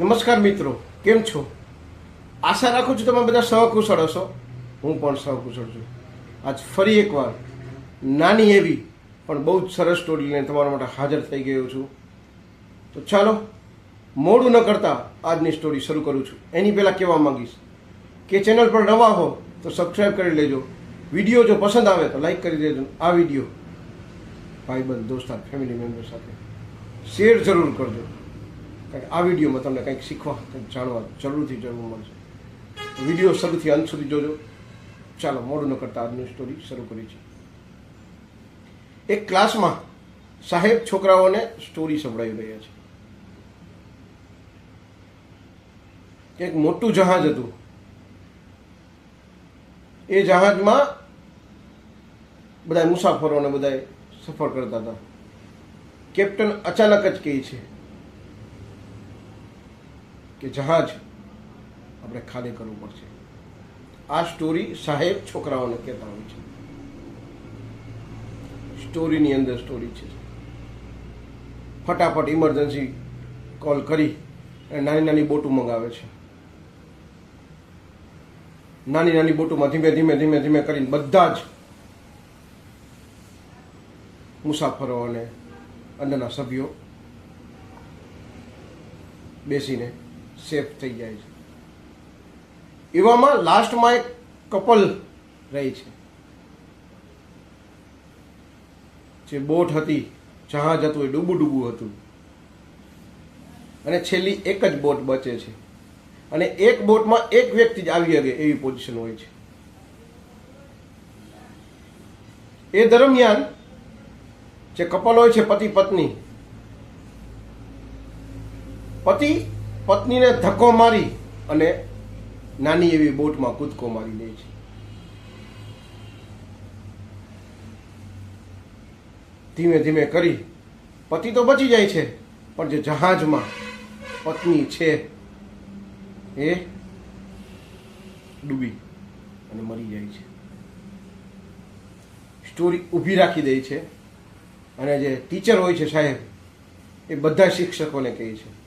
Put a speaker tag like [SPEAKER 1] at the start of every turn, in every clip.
[SPEAKER 1] નમસ્કાર મિત્રો, કેમ છો? આશા રાખું છું તમે બધા સહકુશળ હશો. હું પણ સહકુશળ છું. આજ ફરી એકવાર નાની એવી પણ બહુ જ સરસ સ્ટોરી લઈને તમારા માટે હાજર થઈ ગયો છું. તો ચાલો, મોડું ન કરતા આજની સ્ટોરી શરૂ કરું છું. એની પહેલાં કહેવા માંગીશ કે ચેનલ પર નવા હો તો સબસ્ક્રાઈબ કરી લેજો. વીડિયો જો પસંદ આવે તો લાઈક કરી દેજો. આ વીડિયો ભાઈબંધ, દોસ્તાર ફેમિલી મેમ્બર સાથે શેર જરૂર કરજો. કારણ આ વિડીયોમાં તમને કંઈક શીખવા, કંઈક જાણવા જરૂરથી જરૂર મળશે. વીડિયો શરૂથી અંત સુધી જોજો. ચાલો, મોડું ન કરતા આજની સ્ટોરી શરૂ કરી છે એક ક્લાસમાં સાહેબ છોકરાઓને સ્ટોરી સંભળાવી રહ્યા છે. એક મોટું જહાજ હતું. એ જહાજમાં બધા મુસાફરોને બધા સફર કરતા હતા. કેપ્ટન અચાનક જ કહે છે કે જહાજ આપણે ખાલી કરવું પડશે. આ સ્ટોરી સાહેબ છોકરાઓને કહેતા હોય છે. સ્ટોરીની અંદર સ્ટોરી છે. ફટાફટ ઇમરજન્સી કોલ કરી અને નાની નાની બોટો મંગાવે છે. નાની નાની બોટોમાં ધીમે ધીમે ધીમે ધીમે કરીને બધા જ મુસાફરો અને અંદરના સભ્યો બેસીને સેફ થઈ જાય છે. એવામાં લાસ્ટમાં એક કપલ રહી છે. જે બોટ હતી, જહાજ હતું, એ ડૂબું ડૂબું હતું. અને છેલ્લી એક જ બોટ બચે છે. અને એક બોટમાં એક વ્યક્તિ જ આવી શકે એવી પોઝિશન હોય છે. એ દરમિયાન જે કપલ હોય છે પતિ પત્ની પતિ પત્નીને ધક્કો મારી અને નાની એવી બોટમાં કૂદકો મારી દે છે. ધીમે ધીમે કરી. પતિ તો બચી જાય છે, પણ જે જહાજમાં પત્ની છે, એ ડૂબી અને મરી જાય છે. સ્ટોરી ઊભી રાખી દે છે અને જે ટીચર હોય છે સાહેબ, એ બધા શિક્ષકોને કહે છે.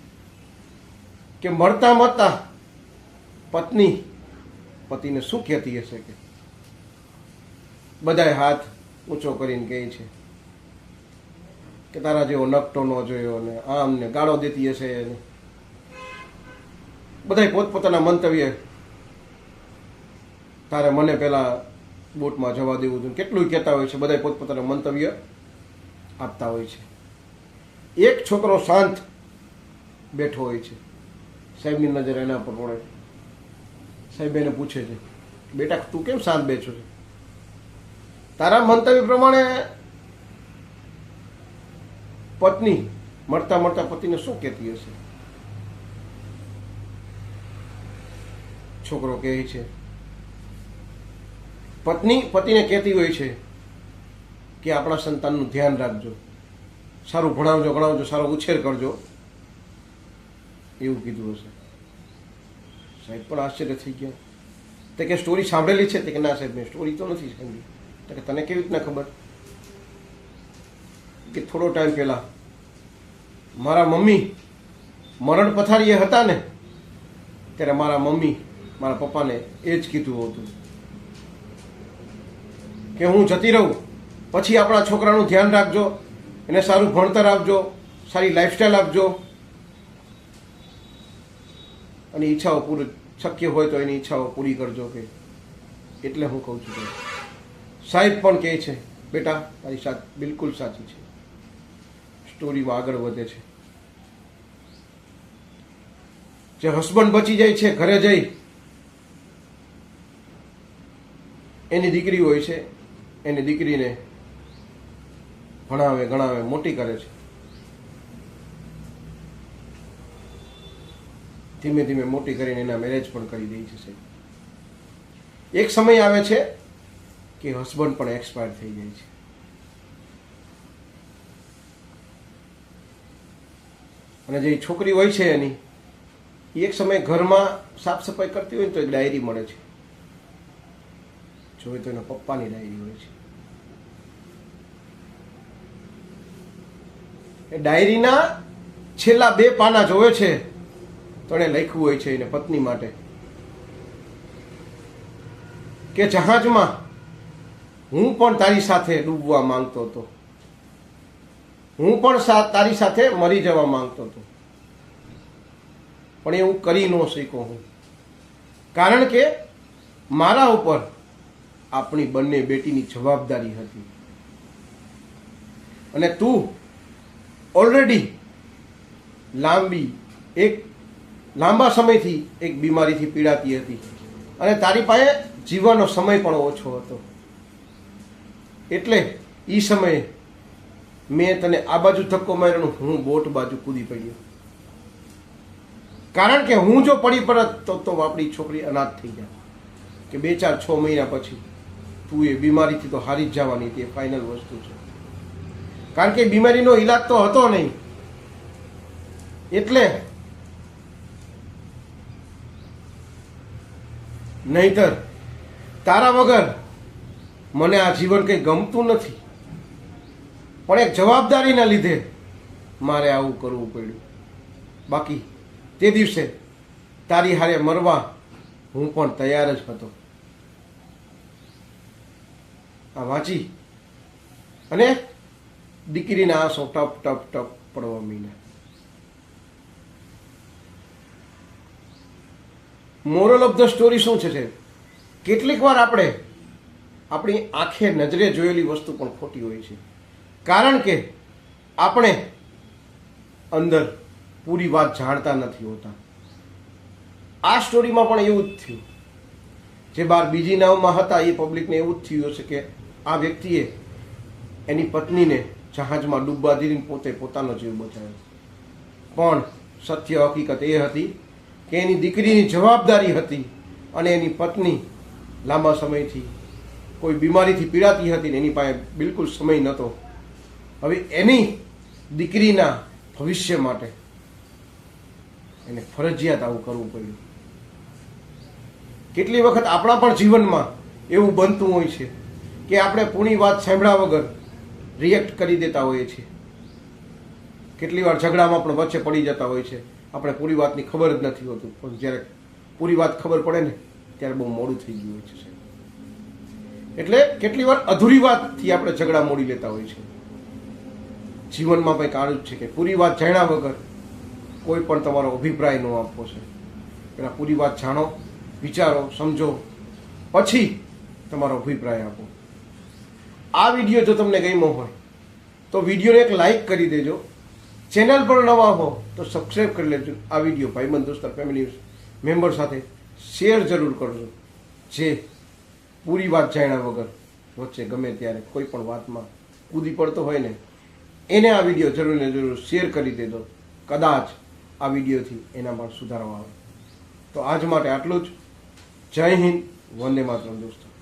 [SPEAKER 1] કે મળતા મળતા પત્ની, પતિને શું કહેતી હશે કે? બધાય હાથ ઊંચો કરીને કહે છે કે તારા જેવો નકટો ન જોયો ને આમ ને ગાળો દેતી હશે બધા પોતપોતાના મંતવ્ય તારે મને પેલા બોટમાં જવા દેવું જોઈએ કેટલું કહેતા હોય છે, બધાય પોતપોતાના મંતવ્ય આપતા હોય છે. એક છોકરો શાંત બેઠો હોય છે. સાહેબની નજર એના પર પડે સાહેબ એને પૂછે છે, બેટા, તું કેમ શાંત બેઠો છે? તારા મંતવ્ય પ્રમાણે પત્ની મળતા મળતા પતિને શું કહેતી હશે? છોકરો કહે છે, પત્ની, પતિને કહેતી હોય છે કે આપણા સંતાનનું ધ્યાન રાખજો. સારું ભણાવજો, ગણાવજો, સારો ઉછેર કરજો. એવું કીધું હશે. સાહેબ પણ આશ્ચર્ય થઈ ગયા. તે કે સ્ટોરી સાંભળેલી છે? તે કે ના સાહેબ, મેં સ્ટોરી તો નથી સાંભળી. તો કે તને કેવી રીતના ખબર? કે થોડો ટાઈમ પહેલા મારા મમ્મી મરણ પથારીએ હતા ને, ત્યારે મારા મમ્મી મારા પપ્પાને એ જ કીધું હતું. કે હું જતી રહું, પછી આપણા છોકરાનું ધ્યાન રાખજો, એને સારું ભણતર આપજો, સારી લાઈફસ્ટાઈલ આપજો અને ઈચ્છાઓ પૂરી શક્ય હોય તો એની ઈચ્છાઓ પૂરી કરજો કે એટલે હું કહું છું. સાહેબ પણ કહે છે, બેટા, તારી સાત બિલકુલ સાચી છે. સ્ટોરીમાં આગળ વધે છે. જે હસબન્ડ બચી જાય છે, ઘરે જઈ, એની દીકરી હોય છે, એની દીકરીને ભણાવે, ગણાવે, મોટી કરે છે. ધીમે ધીમે મોટી કરીને એના મેરેજ પણ કરી દે છે સાહેબ. એક સમય આવે છે કે હસબન્ડ પણ એક્સપાયર થઈ જાય છે. અને જે છોકરી હોય છે એની, એ એક સમય ઘરમાં સાફ સફાઈ કરતી હોય ને તો એક ડાયરી મળે છે. જોઈએ તો એના પપ્પાની ડાયરી હોય છે. એ ડાયરીના છેલ્લા બે પાના જોવે છે. તો એણે લખ્યું હોય છે એને પત્ની માટે. કે જહાજમાં હું પણ તારી સાથે ડૂબવા માંગતો હતો. હું પણ તારી સાથે મરી જવા માંગતો હતો. પણ એ હું કરી ન શીખો હું. કારણ કે મારા ઉપર આપણી બંને બેટીની જવાબદારી હતી. અને તું ઓલરેડી લાંબી એક લાંબા સમયથી એક બીમારીથી પીડાતી હતી. અને તારી પાસે જીવવાનો સમય પણ ઓછો હતો. એટલે એ સમયે મેં તને આ બાજુ ધક્કો માર્યો હું બોટ બાજુ કૂદી પડ્યો. કારણ કે હું જો પડી પડત તો તો આપણી છોકરી અનાથ થઈ જાય કે બે ચાર છ મહિના પછી તું એ બીમારીથી તો હારી જ જવાની હતી, એ ફાઇનલ વસ્તુ છે. કારણ કે બીમારીનો ઈલાજ તો હતો નહીં. એટલે નહીતર, તારા વગર મને આ જીવન કંઈ ગમતું નથી. પણ એક જવાબદારીના લીધે મારે આવું કરવું પડ્યું. બાકી, તે દિવસે તારી હારે મરવા હું પણ તૈયાર જ હતો. આ વાંચી અને દીકરીના આ સો ટપ ટપ ટપ પડવા મીના મોરલ ઓફ ધ સ્ટોરી શું છે છે? કેટલીક વાર આપણે આપણી આંખે નજરે જોયેલી વસ્તુ પણ ખોટી હોય છે. કારણ કે આપણે અંદર પૂરી વાત જાણતા નથી હોતા. આ સ્ટોરીમાં પણ એવું જ થયું. જે બાર બીજી નાવમાં હતા, એ પબ્લિકને એવું જ થયું હશે કે આ વ્યક્તિએ એની પત્નીને જહાજમાં ડૂબવા દીધીને પોતે પોતાનો જીવ બચાવ્યો. પણ સત્ય હકીકત એ હતી કે એની દીકરીની જવાબદારી હતી અને એની પત્ની લાંબા સમયથી કોઈ બીમારીથી પીડાતી હતી ને એની પાસે બિલકુલ સમય નહોતો. હવે એની દીકરીના ભવિષ્ય માટે એને ફરજિયાત આવું કરવું પડ્યું. કેટલી વખત આપણા પણ જીવનમાં એવું બનતું હોય છે કે આપણે પૂણી વાત સાંભળ્યા વગર રિએક્ટ કરી દેતા હોઈએ છીએ. કેટલી વાર ઝઘડામાં પણ વચ્ચે પડી જતા હોય છે. આપણે પૂરી વાતની ખબર જ નથી હોતું. પણ જ્યારે પૂરી વાત ખબર પડે ને, ત્યારે બહુ મોડું થઈ ગયું હોય છે, સાહેબ. એટલે કેટલી વાર અધૂરી વાતથી આપણે ઝઘડા મોડી લેતા હોય છે. જીવનમાં કંઈક આવું જ છે કે પૂરી વાત જાણ્યા વગર કોઈ પણ તમારો અભિપ્રાય ન આપવો છે પેલા પૂરી વાત જાણો, વિચારો, સમજો, પછી તમારો અભિપ્રાય આપો. આ વીડિયો જો તમને ગમ્યો હોય, તો વિડીયોને એક લાઈક કરી દેજો. ચેનલ પર નવા હો તો સબસ્ક્રાઈબ કરી લેજો. આ વીડિયો ભાઈબંધ દોસ્તર ફેમિલી મેમ્બર સાથે શેર જરૂર કરજો. જે પૂરી વાત જાણ્યા વગર વચ્ચે ગમે ત્યારે કોઈ પણ વાતમાં કૂદી પડતો હોય ને, એને આ વીડિયો જરૂર ને જરૂર શેર કરી દેજો. કદાચ આ વિડીયોથી એનામાં સુધારો આવે. તો આજ માટે આટલું જ. જય હિન્દ. વંદે માતરમ, દોસ્તો.